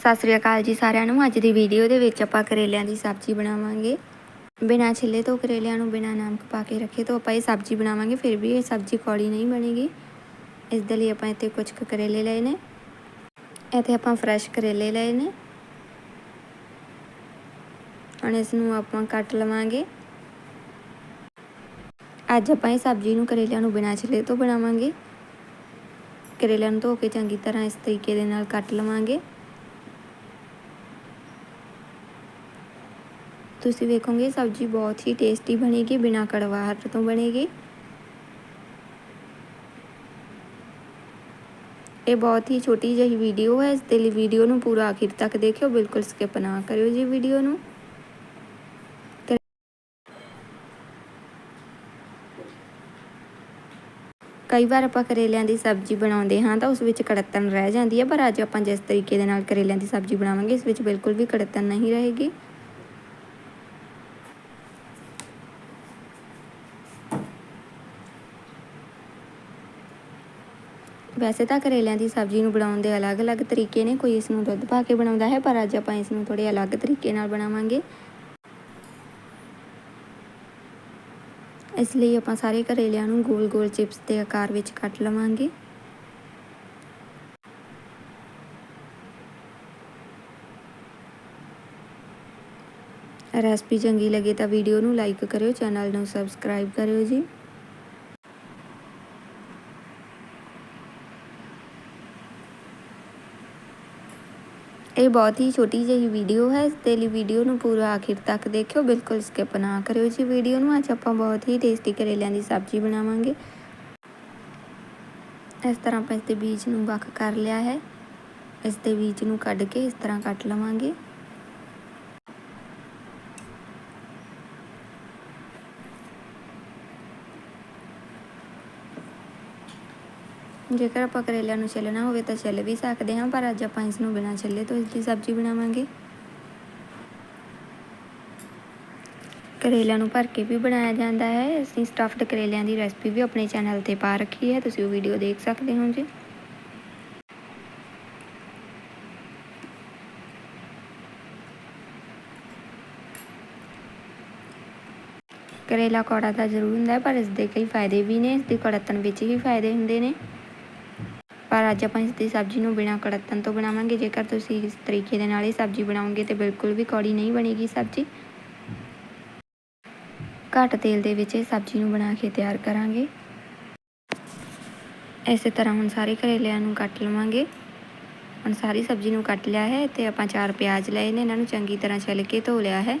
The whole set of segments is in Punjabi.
ਸਤਿ ਸ੍ਰੀ ਅਕਾਲ ਜੀ ਸਾਰਿਆਂ ਨੂੰ। ਅੱਜ ਦੀ ਵੀਡੀਓ ਦੇ ਵਿੱਚ ਆਪਾਂ ਕਰੇਲਿਆਂ ਦੀ ਸਬਜ਼ੀ ਬਣਾਵਾਂਗੇ। ਬਿਨਾਂ ਛਿੱਲੇ ਤੋਂ ਕਰੇਲਿਆਂ ਨੂੰ ਬਿਨਾਂ ਨਮਕ ਪਾ ਕੇ ਰੱਖੇ ਤੋਂ ਆਪਾਂ ਇਹ ਸਬਜ਼ੀ ਬਣਾਵਾਂਗੇ, ਫਿਰ ਵੀ ਇਹ ਸਬਜ਼ੀ ਕੌੜੀ ਨਹੀਂ ਬਣੇਗੀ। ਇਸ ਦੇ ਲਈ ਆਪਾਂ ਇੱਥੇ ਕੁਝ ਕੁ ਕਰੇਲੇ ਲਏ ਨੇ। ਇੱਥੇ ਆਪਾਂ ਫਰੈਸ਼ ਕਰੇਲੇ ਲਏ ਨੇ। ਹੁਣ ਇਸ ਨੂੰ ਆਪਾਂ ਕੱਟ ਲਵਾਂਗੇ। ਅੱਜ ਆਪਾਂ ਇਹ ਸਬਜ਼ੀ ਨੂੰ ਕਰੇਲਿਆਂ ਨੂੰ ਬਿਨਾਂ ਛਿੱਲੇ ਤੋਂ ਬਣਾਵਾਂਗੇ। ਕਰੇਲਿਆਂ ਨੂੰ ਧੋ ਕੇ ਚੰਗੀ ਤਰ੍ਹਾਂ ਇਸ ਤਰੀਕੇ ਦੇ ਨਾਲ ਕੱਟ ਲਵਾਂਗੇ। ਤੁਸੀਂ ਵੇਖੋਗੇ ਸਬਜ਼ੀ ਬਹੁਤ ਹੀ ਟੇਸਟੀ ਬਣੇਗੀ, ਬਿਨਾਂ ਕੜਵਾਹਟ ਤੋਂ ਬਣੇਗੀ। ਇਹ ਬਹੁਤ ਹੀ ਛੋਟੀ ਜਿਹੀ ਵੀਡੀਓ ਹੈ, ਇਸ ਦੇ ਲਈ ਵੀਡੀਓ ਨੂੰ ਪੂਰਾ ਆਖਿਰ ਤੱਕ ਦੇਖਿਓ, ਬਿਲਕੁਲ ਸਕਿਪ ਨਾ ਕਰਿਓ ਜੀ ਵੀਡੀਓ ਨੂੰ। ਕਈ ਵਾਰ ਆਪਾਂ ਕਰੇਲਿਆਂ ਦੀ ਸਬਜ਼ੀ ਬਣਾਉਂਦੇ ਹਾਂ ਤਾਂ ਉਸ ਵਿੱਚ ਕੜਤਨ ਰਹਿ ਜਾਂਦੀ ਹੈ, ਪਰ ਅੱਜ ਆਪਾਂ ਜਿਸ ਤਰੀਕੇ ਦੇ ਨਾਲ ਕਰੇਲਿਆਂ ਦੀ ਸਬਜ਼ੀ ਬਣਾਵਾਂਗੇ, ਇਸ ਵਿੱਚ ਬਿਲਕੁਲ ਵੀ ਕੜਤਨ ਨਹੀਂ ਰਹੇਗੀ। ਵੈਸੇ ਤਾਂ ਕਰੇਲਿਆਂ ਦੀ ਸਬਜ਼ੀ ਨੂੰ ਬਣਾਉਣ ਦੇ ਅਲੱਗ-ਅਲੱਗ ਤਰੀਕੇ ਨੇ, ਕੋਈ ਇਸ ਨੂੰ ਦੁੱਧ ਪਾ ਕੇ ਬਣਾਉਂਦਾ ਹੈ, ਪਰ ਅੱਜ ਆਪਾਂ ਇਸ ਨੂੰ ਥੋੜੇ ਅਲੱਗ ਤਰੀਕੇ ਨਾਲ ਬਣਾਵਾਂਗੇ। ਇਸ ਲਈ ਆਪਾਂ ਸਾਰੇ ਕਰੇਲਿਆਂ ਨੂੰ ਗੋਲ-ਗੋਲ ਚਿਪਸ ਦੇ ਆਕਾਰ ਵਿੱਚ ਕੱਟ ਲਵਾਂਗੇ। ਰੈਸਪੀ ਚੰਗੀ ਲੱਗੇ ਤਾਂ ਵੀਡੀਓ ਨੂੰ ਲਾਈਕ ਕਰਿਓ, ਚੈਨਲ ਨੂੰ ਸਬਸਕ੍ਰਾਈਬ ਕਰਿਓ ਜੀ। ਇਹ ਬਹੁਤ ਹੀ ਛੋਟੀ ਜਿਹੀ ਵੀਡੀਓ ਹੈ ਇਸ ਦੇ ਲਈ ਵੀਡੀਓ ਨੂੰ ਪੂਰਾ ਆਖਿਰ ਤੱਕ ਦੇਖਿਓ। ਬਿਲਕੁਲ ਸਕਿਪ ਨਾ ਕਰਿਓ ਜੀ ਵੀਡੀਓ ਨੂੰ। ਅੱਜ ਆਪਾਂ ਬਹੁਤ ਹੀ ਟੇਸਟੀ ਕਰੇਲਿਆਂ ਦੀ ਸਬਜ਼ੀ ਬਣਾਵਾਂਗੇ। ਇਸ ਤਰ੍ਹਾਂ ਆਪਾਂ ਇਸ ਦੇ ਬੀਜ ਨੂੰ ਵੱਖ ਕਰ ਲਿਆ ਹੈ। ਇਸ ਦੇ ਬੀਜ ਨੂੰ ਕੱਢ ਕੇ ਇਸ ਤਰ੍ਹਾਂ ਕੱਟ ਲਵਾਂਗੇ। ਜੇਕਰ ਆਪਾਂ ਕਰੇਲਿਆਂ ਨੂੰ ਛਿੱਲਣਾ ਹੋਵੇ ਤਾਂ ਛਿੱਲ ਵੀ ਸਕਦੇ ਹਾਂ, ਪਰ ਅੱਜ ਆਪਾਂ ਇਸ ਨੂੰ ਬਿਨਾਂ ਛਿੱਲੇ ਤੋਂ ਇਸ ਦੀ ਸਬਜ਼ੀ ਬਣਾਵਾਂਗੇ। ਕਰੇਲਿਆਂ ਨੂੰ ਭਰ ਕੇ ਵੀ ਬਣਾਇਆ ਜਾਂਦਾ ਹੈ। ਅਸੀਂ ਸਟਫਡ ਕਰੇਲਿਆਂ ਦੀ ਰੈਸਪੀ ਵੀ ਆਪਣੇ ਚੈਨਲ ਤੇ ਪਾ ਰੱਖੀ ਹੈ। ਤੁਸੀਂ ਉਹ ਵੀਡੀਓ ਦੇਖ ਸਕਦੇ ਹੋ ਜੀ। ਕਰੇਲਾ ਕੌੜਾ ਤਾਂ ਜ਼ਰੂਰ ਹੁੰਦਾ ਪਰ ਇਸ ਦੇ ਕਈ ਫਾਇਦੇ ਵੀ ਨੇ। ਇਸ ਦੀ ਕੜਤਨ ਵਿੱਚ ਹੀ ਫਾਇਦੇ ਹੁੰਦੇ ਨੇ। ਪਰ ਅੱਜ ਆਪਾਂ ਇਸ ਦੀ ਸਬਜ਼ੀ ਨੂੰ ਬਿਨਾਂ ਕੜਤਨ ਤੋਂ ਬਣਾਵਾਂਗੇ। ਜੇਕਰ ਤੁਸੀਂ ਇਸ ਤਰੀਕੇ ਦੇ ਨਾਲ ਇਹ ਸਬਜ਼ੀ ਬਣਾਓਗੇ ਤੇ ਬਿਲਕੁਲ ਵੀ ਕੌੜੀ ਨਹੀਂ ਬਣੇਗੀ ਸਬਜ਼ੀ। ਘੱਟ ਤੇਲ ਦੇ ਵਿੱਚ ਇਹ ਸਬਜ਼ੀ ਨੂੰ ਬਣਾ ਕੇ ਤਿਆਰ ਕਰਾਂਗੇ। ਇਸੇ ਤਰ੍ਹਾਂ ਹੁਣ ਸਾਰੇ ਕਰੇਲਿਆਂ ਨੂੰ ਕੱਟ ਲਵਾਂਗੇ। ਹੁਣ ਸਾਰੀ ਸਬਜ਼ੀ ਨੂੰ ਕੱਟ ਲਿਆ ਹੈ ਤੇ ਆਪਾਂ ਚਾਰ ਪਿਆਜ਼ ਲਏ ਨੇ। ਇਹਨਾਂ ਨੂੰ ਚੰਗੀ ਤਰ੍ਹਾਂ ਛਿੱਲ ਕੇ ਧੋ ਲਿਆ ਹੈ।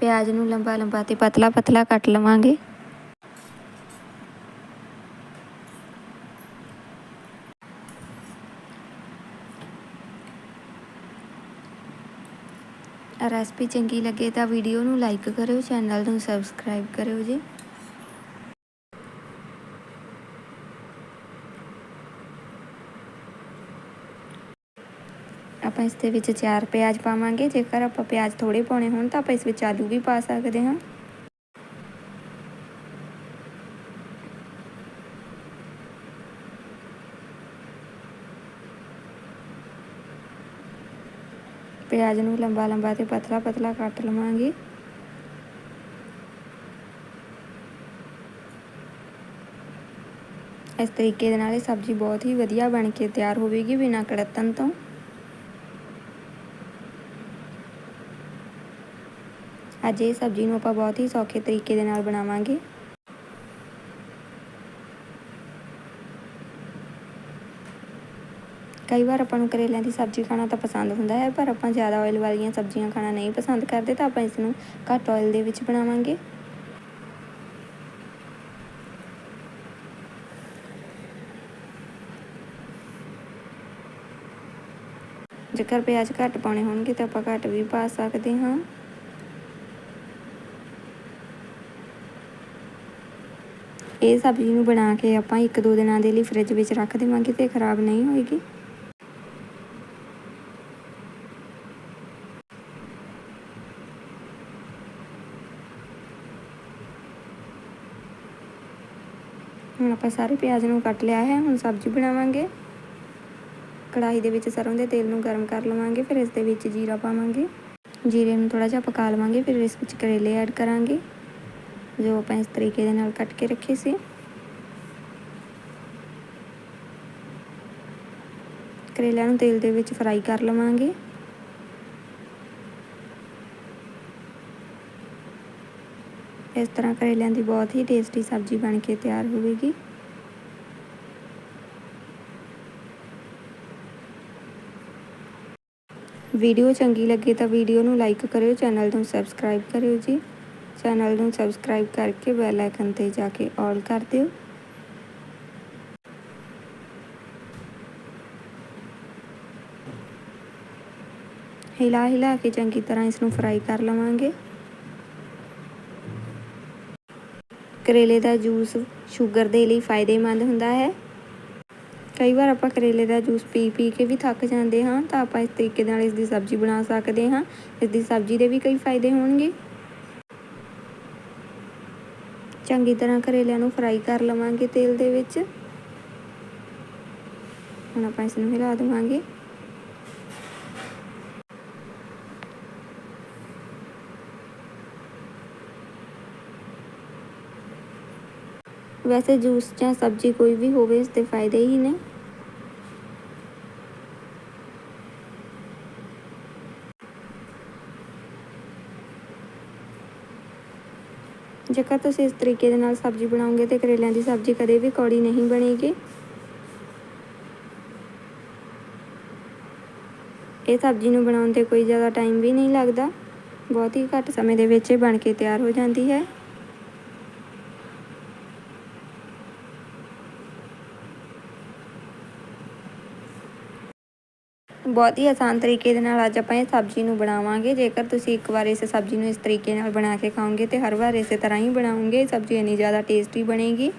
ਪਿਆਜ਼ ਨੂੰ ਲੰਬਾ ਲੰਬਾ ਤੇ ਪਤਲਾ ਪਤਲਾ ਕੱਟ ਲਵਾਂਗੇ। ਰੈਸਪੀ ਚੰਗੀ ਲੱਗੇ ਤਾਂ ਵੀਡੀਓ ਨੂੰ ਲਾਈਕ ਕਰਿਓ, ਚੈਨਲ ਨੂੰ ਸਬਸਕ੍ਰਾਈਬ ਕਰਿਓ ਜੀ। ਆਪਾਂ ਇਸ ਦੇ ਵਿੱਚ ਚਾਰ ਪਿਆਜ਼ ਪਾਵਾਂਗੇ। ਜੇਕਰ ਆਪਾਂ ਪਿਆਜ਼ ਥੋੜੇ ਪਾਉਣੇ ਹੋਣ ਤਾਂ ਆਪਾਂ ਇਸ ਵਿੱਚ ਆਲੂ ਵੀ ਪਾ ਸਕਦੇ ਹਾਂ। ਪਿਆਜ਼ ਨੂੰ ਲੰਬਾ ਲੰਬਾ ਤੇ ਪਤਲਾ ਪਤਲਾ ਕੱਟ ਲਵਾਂਗੇ। ਇਸ ਤਰੀਕੇ ਦੇ ਨਾਲ ਇਹ ਸਬਜ਼ੀ ਬਹੁਤ ਹੀ ਵਧੀਆ ਬਣ ਕੇ ਤਿਆਰ ਹੋਵੇਗੀ ਬਿਨਾਂ ਕੜਤਨ ਤੋਂ। ਅੱਜ ਇਹ ਸਬਜ਼ੀ ਨੂੰ ਆਪਾਂ ਬਹੁਤ ਹੀ ਸੌਖੇ ਤਰੀਕੇ ਦੇ ਨਾਲ ਬਣਾਵਾਂਗੇ। ਕਈ ਵਾਰ ਆਪਾਂ ਨੂੰ ਕਰੇਲਿਆਂ ਦੀ ਸਬਜ਼ੀ ਖਾਣਾ ਤਾਂ ਪਸੰਦ ਹੁੰਦਾ ਹੈ, ਪਰ ਆਪਾਂ ਜ਼ਿਆਦਾ ਆਇਲ ਵਾਲੀਆਂ ਸਬਜ਼ੀਆਂ ਖਾਣਾ ਨਹੀਂ ਪਸੰਦ ਕਰਦੇ ਤਾਂ ਆਪਾਂ ਇਸ ਨੂੰ ਘੱਟ ਆਇਲ ਦੇ ਵਿੱਚ ਬਣਾਵਾਂਗੇ। ਜੇਕਰ ਪਿਆਜ਼ ਘੱਟ ਪਾਉਣੇ ਹੋਣਗੇ ਤਾਂ ਆਪਾਂ ਘੱਟ ਵੀ ਪਾ ਸਕਦੇ ਹਾਂ। ਇਹ ਸਬਜ਼ੀ ਨੂੰ ਬਣਾ ਕੇ ਆਪਾਂ ਇੱਕ ਦੋ ਦਿਨਾਂ ਦੇ ਲਈ ਫ੍ਰਿਜ ਵਿੱਚ ਰੱਖ ਦੇਵਾਂਗੇ ਤੇ ਖਰਾਬ ਨਹੀਂ ਹੋਏਗੀ। ਹੁਣ ਆਪਾਂ ਸਾਰੇ ਪਿਆਜ਼ ਨੂੰ ਕੱਟ ਲਿਆ ਹੈ, ਹੁਣ ਸਬਜ਼ੀ ਬਣਾਵਾਂਗੇ। ਕੜਾਹੀ ਦੇ ਵਿੱਚ ਸਰੋਂ ਦੇ ਤੇਲ ਨੂੰ ਗਰਮ ਕਰ ਲਵਾਂਗੇ, ਫਿਰ ਇਸ ਦੇ ਵਿੱਚ ਜੀਰਾ ਪਾਵਾਂਗੇ। ਜੀਰੇ ਨੂੰ ਥੋੜਾ ਜਿਹਾ ਪਕਾ ਲਵਾਂਗੇ, ਫਿਰ ਇਸ ਵਿੱਚ ਕਰੇਲੇ ਐਡ ਕਰਾਂਗੇ। ਜੋ ਆਪਾਂ ਇਸ ਤਰੀਕੇ ਦੇ ਨਾਲ ਕੱਟ ਕੇ ਰੱਖੀ ਸੀ। ਕਰੇਲਿਆਂ ਨੂੰ ਤੇਲ ਦੇ ਵਿੱਚ ਫਰਾਈ ਕਰ ਲਵਾਂਗੇ। ਇਸ ਤਰ੍ਹਾਂ ਕਰੇਲਿਆਂ ਦੀ ਬਹੁਤ ਹੀ ਟੇਸਟੀ ਸਬਜ਼ੀ ਬਣ ਕੇ ਤਿਆਰ ਹੋਵੇਗੀ। ਵੀਡੀਓ ਚੰਗੀ ਲੱਗੇ ਤਾਂ ਵੀਡੀਓ ਨੂੰ ਲਾਈਕ ਕਰਿਓ, ਚੈਨਲ ਨੂੰ ਸਬਸਕ੍ਰਾਈਬ ਕਰਿਓ ਜੀ। ਚੈਨਲ ਨੂੰ ਸਬਸਕ੍ਰਾਈਬ ਕਰਕੇ ਬੈਲ ਆਈਕਨ ਤੇ ਜਾ ਕੇ ਆਲ ਕਰ ਦਿਓ। ਹਿਲਾ ਹਿਲਾ ਕੇ ਚੰਗੀ ਤਰ੍ਹਾਂ ਇਸ ਨੂੰ ਫਰਾਈ ਕਰ ਲਵਾਂਗੇ। ਕਰੇਲੇ ਦਾ ਜੂਸ ਸ਼ੂਗਰ ਦੇ ਲਈ ਫਾਇਦੇਮੰਦ ਹੁੰਦਾ ਹੈ। ਕਈ ਵਾਰ ਆਪਾਂ ਕਰੇਲੇ ਦਾ ਜੂਸ ਪੀ ਪੀ ਕੇ ਵੀ ਥੱਕ ਜਾਂਦੇ ਹਾਂ ਤਾਂ ਆਪਾਂ ਇਸ ਤਰੀਕੇ ਨਾਲ ਇਸ ਦੀ ਸਬਜ਼ੀ ਬਣਾ ਸਕਦੇ ਹਾਂ। ਇਸ ਦੀ ਸਬਜ਼ੀ ਦੇ ਵੀ ਕਈ ਫਾਇਦੇ ਹੋਣਗੇ। ਚੰਗੀ ਤਰ੍ਹਾਂ ਕਰੇਲਿਆਂ ਨੂੰ ਫਰਾਈ ਕਰ ਲਵਾਂਗੇ ਤੇਲ ਦੇ ਵਿੱਚ। ਹੁਣ ਆਪਾਂ ਇਸ ਨੂੰ ਹਿਲਾ ਦੇਵਾਂਗੇ। ਵੈਸੇ ਜੂਸ ਜਾਂ ਸਬਜ਼ੀ ਕੋਈ ਵੀ ਹੋਵੇ, ਇਸ ਦੇ ਫਾਇਦੇ ਹੀ ਨੇ। ਜੇਕਰ ਤੁਸੀਂ ਇਸ ਤਰੀਕੇ ਦੇ ਨਾਲ ਸਬਜ਼ੀ ਬਣਾਓਗੇ ਤੇ ਕਰੇਲਿਆਂ ਦੀ ਸਬਜ਼ੀ ਕਦੇ ਵੀ ਕੌੜੀ ਨਹੀਂ ਬਣੇਗੀ। ਇਹ ਸਬਜ਼ੀ ਨੂੰ ਬਣਾਉਣ ਤੇ ਕੋਈ ਜ਼ਿਆਦਾ ਟਾਈਮ ਵੀ ਨਹੀਂ ਲੱਗਦਾ। ਬਹੁਤ ਹੀ ਘੱਟ ਸਮੇਂ ਦੇ ਵਿੱਚ ਇਹ ਬਣ ਕੇ ਤਿਆਰ ਹੋ ਜਾਂਦੀ ਹੈ। ਬਹੁਤ ਹੀ ਆਸਾਨ ਤਰੀਕੇ ਦੇ ਨਾਲ ਅੱਜ ਆਪਾਂ ਇਹ ਸਬਜ਼ੀ ਨੂੰ ਬਣਾਵਾਂਗੇ। ਜੇਕਰ ਤੁਸੀਂ ਇੱਕ ਵਾਰ ਇਸ ਸਬਜ਼ੀ ਨੂੰ ਇਸ ਤਰੀਕੇ ਨਾਲ ਬਣਾ ਕੇ ਖਾਓਗੇ ਤੇ ਹਰ ਵਾਰ ਇਸੇ ਤਰ੍ਹਾਂ ਹੀ ਬਣਾਓਗੇ ਸਬਜ਼ੀ ਇੰਨੀ ਜ਼ਿਆਦਾ ਟੇਸਟੀ ਬਣੇਗੀ।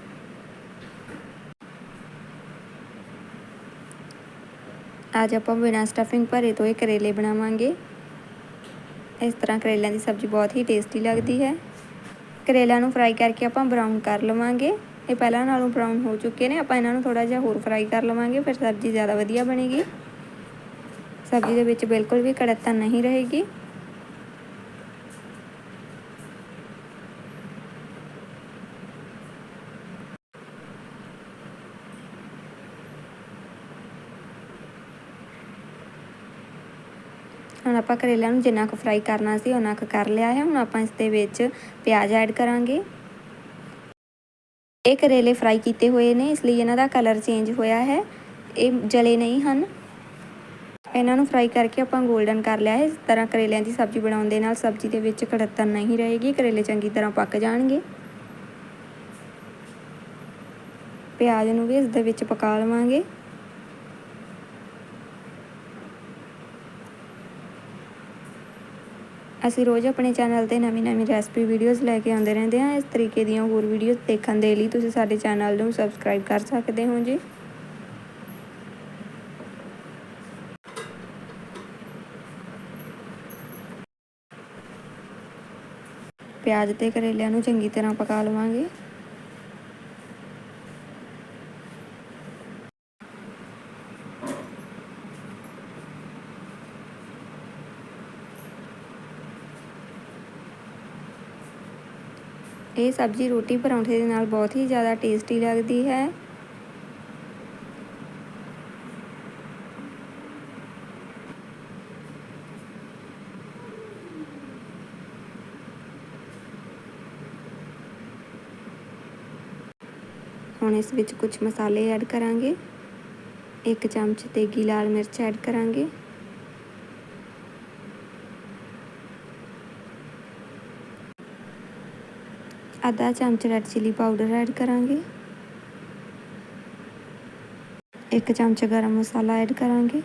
ਅੱਜ ਆਪਾਂ ਬਿਨਾਂ ਸਟਫਿੰਗ ਭਰੇ ਤੋਂ ਇਹ ਕਰੇਲੇ ਬਣਾਵਾਂਗੇ। ਇਸ ਤਰ੍ਹਾਂ ਕਰੇਲਿਆਂ ਦੀ ਸਬਜ਼ੀ ਬਹੁਤ ਹੀ ਟੇਸਟੀ ਲੱਗਦੀ ਹੈ। ਕਰੇਲਿਆਂ ਨੂੰ ਫਰਾਈ ਕਰਕੇ ਆਪਾਂ ਬਰਾਊਨ ਕਰ ਲਵਾਂਗੇ। ਇਹ ਪਹਿਲਾਂ ਨਾਲੋਂ ਬਰਾਊਨ ਹੋ ਚੁੱਕੇ ਨੇ, ਆਪਾਂ ਇਹਨਾਂ ਨੂੰ ਥੋੜਾ ਜਿਹਾ ਹੋਰ ਫਰਾਈ ਕਰ ਲਵਾਂਗੇ, ਫਿਰ ਸਬਜ਼ੀ ਜ਼ਿਆਦਾ ਵਧੀਆ ਬਣੇਗੀ। ਸਬਜ਼ੀ ਦੇ ਵਿੱਚ ਬਿਲਕੁਲ ਵੀ ਕੜਤਨ ਨਹੀਂ ਰਹੇਗੀ। ਹੁਣ ਆਪਾਂ ਕਰੇਲਿਆਂ ਨੂੰ ਜਿੰਨਾ ਕੁ ਫਰਾਈ ਕਰਨਾ ਸੀ ਉਹਨਾਂ ਕੁ ਕਰ ਲਿਆ ਹੈ। ਹੁਣ ਆਪਾਂ ਇਸ ਦੇ ਵਿੱਚ ਪਿਆਜ਼ ਐਡ ਕਰਾਂਗੇ। ਇਹ ਕਰੇਲੇ ਫਰਾਈ ਕੀਤੇ ਹੋਏ ਨੇ, ਇਸ ਲਈ ਇਹਨਾਂ ਦਾ ਕਲਰ ਚੇਂਜ ਹੋਇਆ ਹੈ। ਇਹ ਜਲੇ ਨਹੀਂ ਹਨ। ਇਹਨਾਂ ਨੂੰ ਫਰਾਈ ਕਰਕੇ ਆਪਾਂ 골ਡਨ ਕਰ ਲਿਆ ਹੈ। ਇਸ ਤਰ੍ਹਾਂ ਕਰੇਲਿਆਂ ਦੀ ਸਬਜ਼ੀ ਬਣਾਉਣ ਦੇ ਨਾਲ ਸਬਜ਼ੀ ਦੇ ਵਿੱਚ ਕੜਤਨ ਨਹੀਂ ਰਹੇਗੀ। ਕਰੇਲੇ ਚੰਗੀ ਤਰ੍ਹਾਂ ਪੱਕ ਜਾਣਗੇ। ਪਿਆਜ਼ ਨੂੰ ਵੀ ਇਸ ਦੇ ਵਿੱਚ ਪਕਾ ਲਵਾਂਗੇ। ਅਸੀਂ ਰੋਜ਼ ਆਪਣੇ ਚੈਨਲ ਤੇ ਨਵੀਂ ਨਵੀਂ ਰੈਸਪੀ ਵੀਡੀਓਜ਼ ਲੈ ਕੇ ਆਉਂਦੇ ਰਹਿੰਦੇ ਹਾਂ। ਇਸ ਤਰੀਕੇ ਦੀਆਂ ਹੋਰ ਵੀਡੀਓਜ਼ ਦੇਖਣ ਦੇ ਲਈ ਤੁਸੀਂ ਸਾਡੇ ਚੈਨਲ ਨੂੰ ਸਬਸਕ੍ਰਾਈਬ ਕਰ ਸਕਦੇ ਹੋ ਜੀ। ਪਿਆਜ਼ ਤੇ ਕਰੇਲਿਆਂ ਨੂੰ ਚੰਗੀ ਤਰ੍ਹਾਂ ਪਕਾ ਲਵਾਂਗੇ। ਇਹ ਸਬਜ਼ੀ ਰੋਟੀ ਪਰੌਂਠੇ ਦੇ ਨਾਲ ਬਹੁਤ ਹੀ ਜ਼ਿਆਦਾ ਟੇਸਟੀ ਲੱਗਦੀ ਹੈ। ਹੁਣ ਇਸ ਵਿੱਚ ਕੁਝ ਮਸਾਲੇ ਐਡ ਕਰਾਂਗੇ। ਇੱਕ ਚਮਚ ਤੇਗੀ ਲਾਲ ਮਿਰਚ ਐਡ ਕਰਾਂਗੇ। ਅੱਧਾ ਚਮਚ ਰੈੱਡ ਚਿਲੀ ਪਾਊਡਰ ਐਡ ਕਰਾਂਗੇ। ਇੱਕ ਚਮਚ ਗਰਮ ਮਸਾਲਾ ਐਡ ਕਰਾਂਗੇ।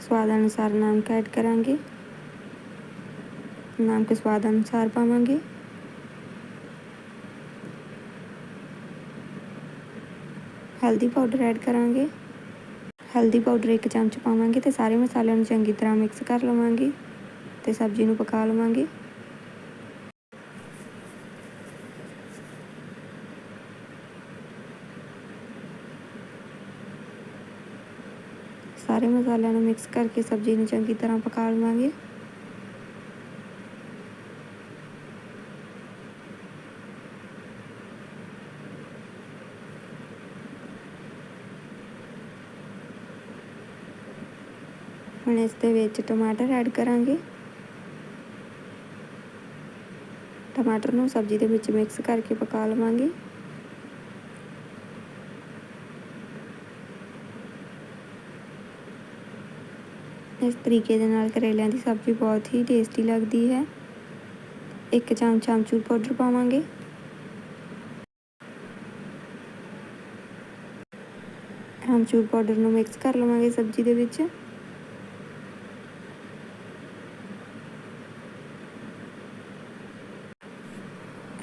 ਸਵਾਦ ਅਨੁਸਾਰ ਨਮਕ ਐਡ ਕਰਾਂਗੇ। ਨਮਕ ਸਵਾਦ ਅਨੁਸਾਰ ਪਾਵਾਂਗੇ। ਹਲਦੀ ਪਾਊਡਰ ਐਡ ਕਰਾਂਗੇ। ਹਲਦੀ ਪਾਊਡਰ ਇੱਕ ਚਮਚ ਪਾਵਾਂਗੇ ਤੇ ਸਾਰੇ ਮਸਾਲਿਆਂ ਨੂੰ ਚੰਗੀ ਤਰ੍ਹਾਂ ਮਿਕਸ ਕਰ ਲਵਾਂਗੇ ਤੇ ਸਬਜ਼ੀ ਨੂੰ ਪਕਾ ਲਵਾਂਗੇ। ਸਾਰੇ ਮਸਾਲਿਆਂ ਨੂੰ ਮਿਕਸ ਕਰਕੇ ਸਬਜ਼ੀ ਨੂੰ ਚੰਗੀ ਤਰ੍ਹਾਂ ਪਕਾ ਲਵਾਂਗੇ। ਹੁਣ ਇਸ ਦੇ ਵਿੱਚ ਟਮਾਟਰ ਐਡ ਕਰਾਂਗੇ। ਟਮਾਟਰ ਨੂੰ ਸਬਜ਼ੀ ਦੇ ਵਿੱਚ ਮਿਕਸ ਕਰਕੇ ਪਕਾ ਲਵਾਂਗੇ। ਇਸ ਤਰੀਕੇ ਦੇ ਨਾਲ ਕਰੇਲਿਆਂ ਦੀ ਸਬਜ਼ੀ ਬਹੁਤ ਹੀ ਟੇਸਟੀ ਲੱਗਦੀ ਹੈ। ਇੱਕ ਚਮਚ ਆਮਚੂਰ ਪਾਊਡਰ ਪਾਵਾਂਗੇ। ਆਮਚੂਰ ਪਾਊਡਰ ਨੂੰ ਮਿਕਸ ਕਰ ਲਵਾਂਗੇ ਸਬਜ਼ੀ ਦੇ ਵਿੱਚ।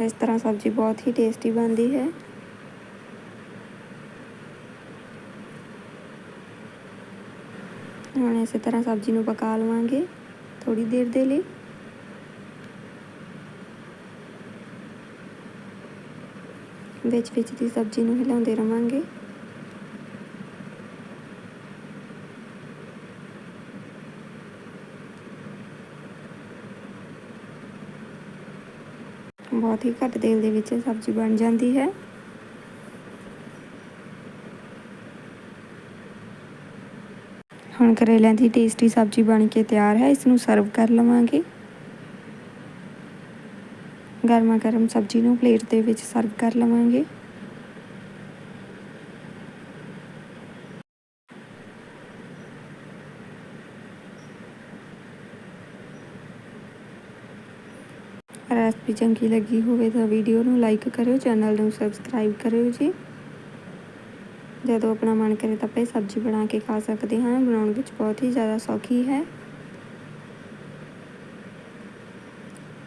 ਇਸ ਤਰ੍ਹਾਂ ਸਬਜ਼ੀ ਬਹੁਤ ਹੀ ਟੇਸਟੀ ਬਣਦੀ ਹੈ ਹੁਣ ਇਸੇ ਤਰ੍ਹਾਂ ਸਬਜ਼ੀ ਨੂੰ ਪਕਾ ਲਵਾਂਗੇ ਥੋੜੀ ਦੇਰ ਦੇ ਲਈ ਵਿੱਚ ਵਿੱਚ ਦੀ ਸਬਜ਼ੀ ਨੂੰ ਹਿਲਾਉਂਦੇ ਰਵਾਂਗੇ ਬਹੁਤ ਹੀ ਘੱਟ ਤੇਲ ਦੇ ਵਿੱਚ ਸਬਜ਼ੀ ਬਣ ਜਾਂਦੀ ਹੈ। ਹੁਣ ਕਰੇਲਿਆਂ ਦੀ ਟੇਸਟੀ ਸਬਜ਼ੀ ਬਣ ਕੇ ਤਿਆਰ ਹੈ ਇਸ ਨੂੰ ਸਰਵ ਕਰ ਲਵਾਂਗੇ। ਗਰਮਾ ਗਰਮ ਸਬਜ਼ੀ ਨੂੰ ਪਲੇਟ ਦੇ ਵਿੱਚ ਸਰਵ ਕਰ ਲਵਾਂਗੇ। ਰੈਸਪੀ ਚੰਗੀ ਲੱਗੀ ਹੋਵੇ ਤਾਂ ਵੀਡੀਓ ਨੂੰ ਲਾਈਕ ਕਰਿਓ ਚੈਨਲ ਨੂੰ ਸਬਸਕ੍ਰਾਈਬ ਕਰਿਓ ਜੀ। ਜਦੋਂ ਆਪਣਾ ਮਨ ਕਰੇ ਤਾਂ ਆਪਾਂ ਇਹ ਸਬਜ਼ੀ ਬਣਾ ਕੇ ਖਾ ਸਕਦੇ ਹਾਂ। ਬਣਾਉਣ ਵਿੱਚ ਬਹੁਤ ਹੀ ਜ਼ਿਆਦਾ ਸੌਖੀ ਹੈ।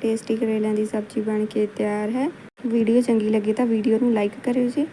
ਟੇਸਟੀ ਕਰੇਲਿਆਂ ਦੀ ਸਬਜ਼ੀ ਬਣ ਕੇ ਤਿਆਰ ਹੈ। ਵੀਡੀਓ ਚੰਗੀ ਲੱਗੀ ਤਾਂ ਵੀਡੀਓ ਨੂੰ ਲਾਈਕ ਕਰਿਓ ਜੀ।